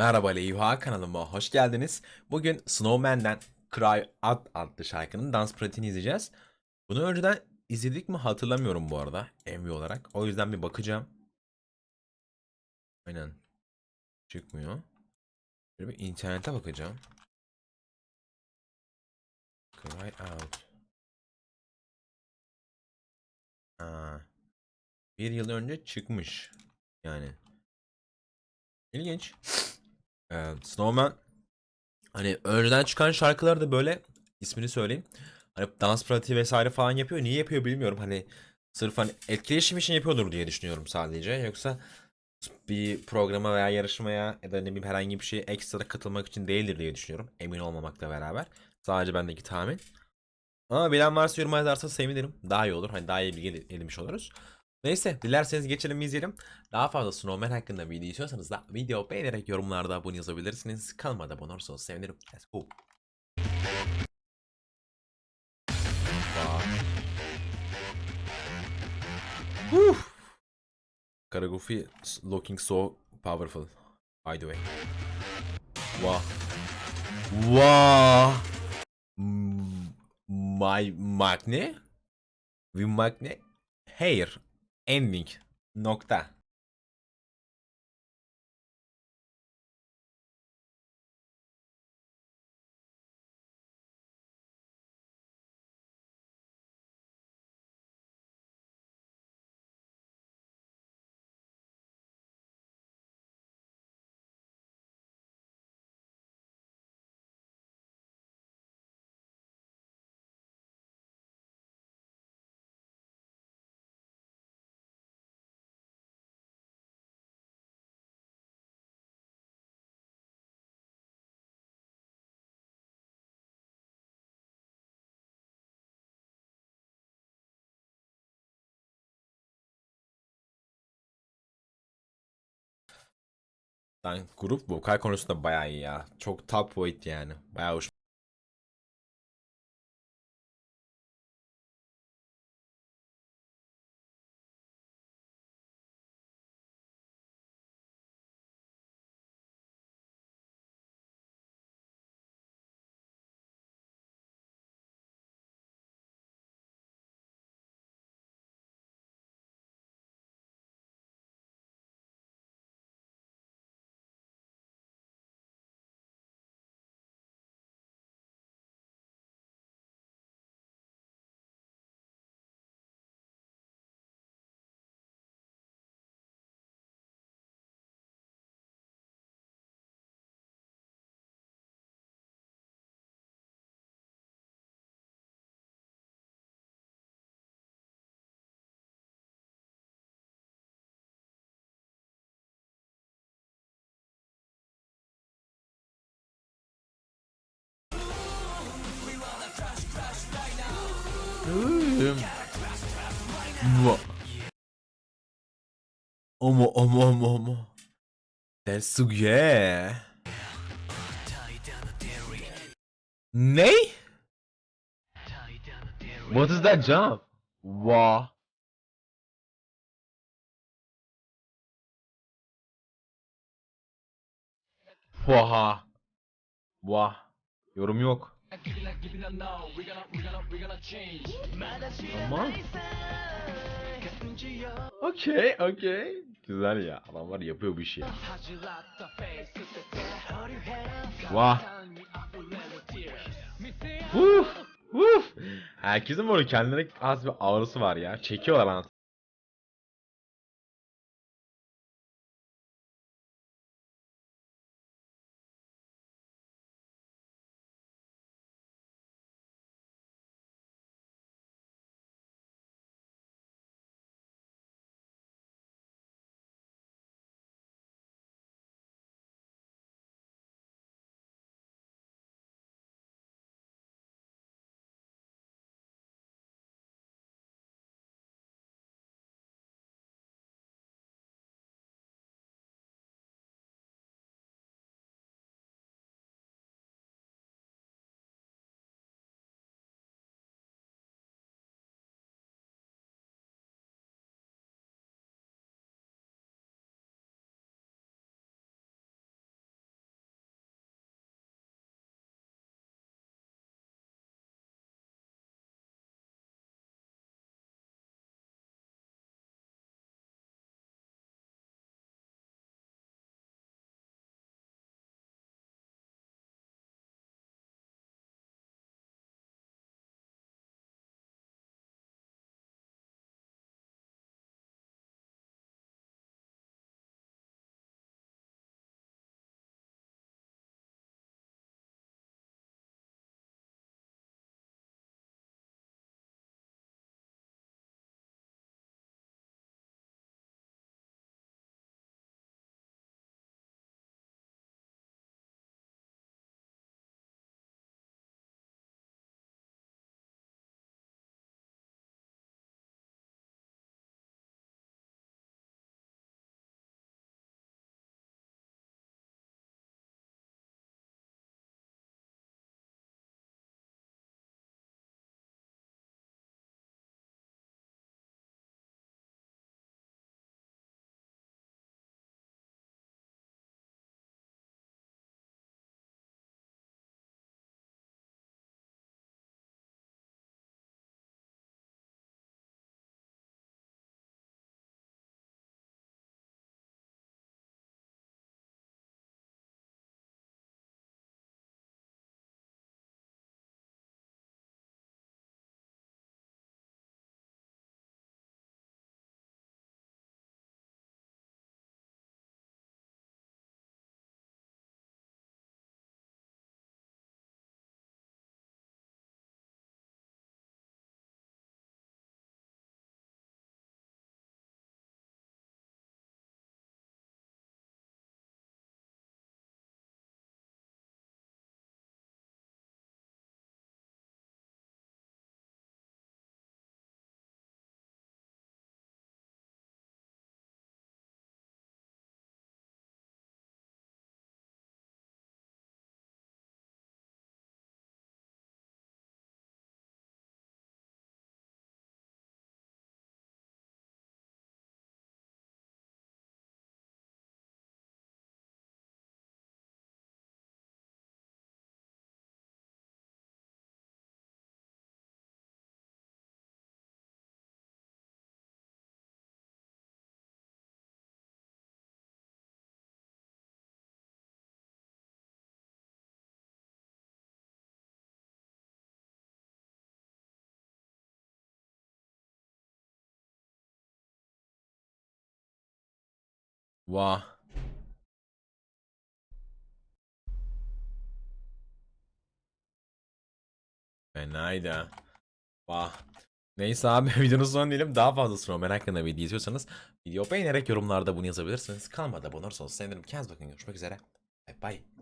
Merhaba Leyha kanalıma hoş geldiniz. Bugün Snowman'den Cry Out adlı şarkının dans pratiğini izleyeceğiz. Bunu önceden izledik mi hatırlamıyorum bu arada MV olarak. O yüzden bir bakacağım. Aynen. Çıkmıyor. Şöyle bir internete bakacağım. Cry Out. Ha. Bir yıl önce çıkmış. Yani. İlginç. Snowman hani önceden çıkan şarkıları da böyle ismini söyleyeyim. Hani dans pratiği vesaire falan yapıyor. Niye yapıyor bilmiyorum. Hani sırf hani etkileşim için yapıyordur diye düşünüyorum sadece. Yoksa bir programa veya yarışmaya ya da ne bileyim herhangi bir şeye ekstra katılmak için değildir diye düşünüyorum. Emin olmamakla beraber. Sadece bendeki tahmin. Ama bilen varsa yorum yazarsa sevinirim. Daha iyi olur. Hani daha iyi bilgi edinmiş oluruz. Neyse dilerseniz geçelim izleyelim. Daha fazla Snowman hakkında video istiyorsanız da video beğenerek yorumlarda abone yazabilirsiniz. Kanalıma da abone olursanız sevinirim. Let's go. Whew. Karagoofy looking so powerful. By the way. Wow. Wow. My Magne? We Magne? Hair. Ending. Nokta. Lan grup vokal konusunda bayağı iyi ya. Çok top weight yani. Bayağı hoş. Omo omo omo omo. Tetsuge. Ne? What is that jump? Wow. Vaha. Vah. Yorum yok. Ama. Okey, okey. Güzel ya. Adamlar yapıyor bu işi. Vah. Uf, uf. Herkesin böyle kendine az bir ağrısı var ya. Çekiyorlar anasını. Vah. Fenaydı. Vah. Neyse abi videonun sonu diyelim. Daha fazla Snowman hakkında video izliyorsanız video beğenerek yorumlarda bunu yazabilirsiniz. Kanalıma da abone olursanız sevinirim. Kendinize bakın. Görüşmek üzere. Bye bye.